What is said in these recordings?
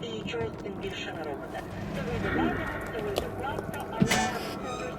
Teachers in Gülşen Aroma'da. Sevildi Merdiven, Sevildi Kuat'ta, Allah'a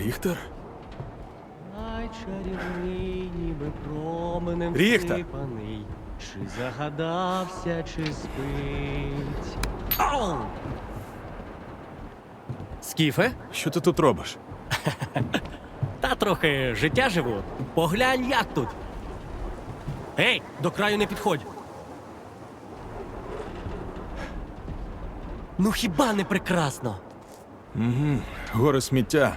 Ріхтер? Ай, ніби променем Ріхтер! всипаний. Чи загадався, чи спить. Ау! Скіфе? Що ти тут робиш? Та трохи життя живу. Поглянь, як тут. Ей, до краю не підходь. Ну хіба не прекрасно? Гори сміття.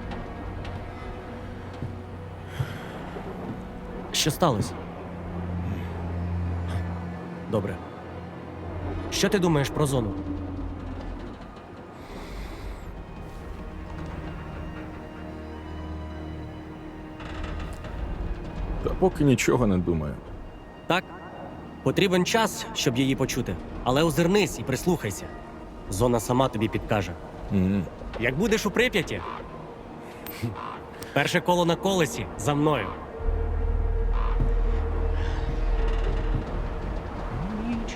Що сталося? Добре. Що ти думаєш про зону? Та поки нічого не думаю. Так? Потрібен час, щоб її почути. Але озирнись і прислухайся. Зона сама тобі підкаже. М. Як будеш у Прип'яті? Перше коло на колесі за мною.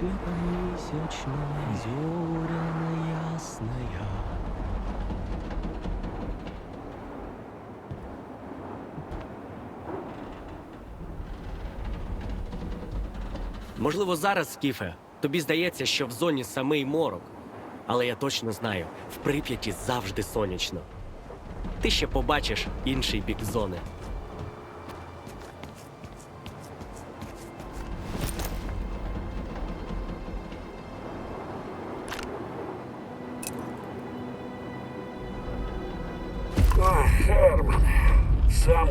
Місячна, зоряна ясная. Можливо, зараз, Скіфе, тобі здається, що в зоні самий морок. Але я точно знаю, в Прип'яті завжди сонячно. Ти ще побачиш інший бік зони.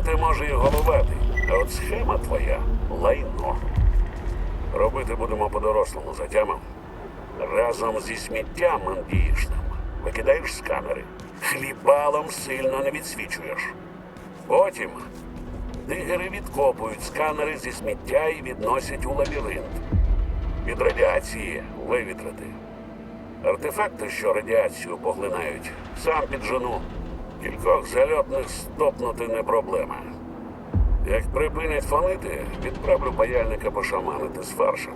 Ти може і головатий, а от схема твоя лайно. Робити будемо по-дорослому затямом. Разом зі сміттям андіїшним викидаєш сканери. Хлібалом сильно не відсвічуєш. Потім дигери відкопують сканери зі сміття і відносять у лабіринт. Від радіації вивітрити. Артефакти, що радіацію поглинають, сам піджену. Кількох зальотних стопнути не проблема. Як припинять фонити, відправлю паяльника пошаманити з фаршем.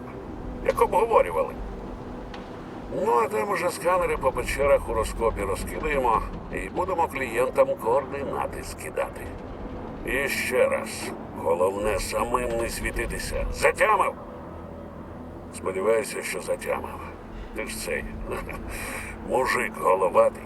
Як обговорювали. Ну, а там уже сканери по печерах у розкопі розкидаємо і будемо клієнтам координати скидати. І ще раз, головне самим не світитися. Затямив? Сподіваюся, що затямив. Ти ж цей мужик головатий.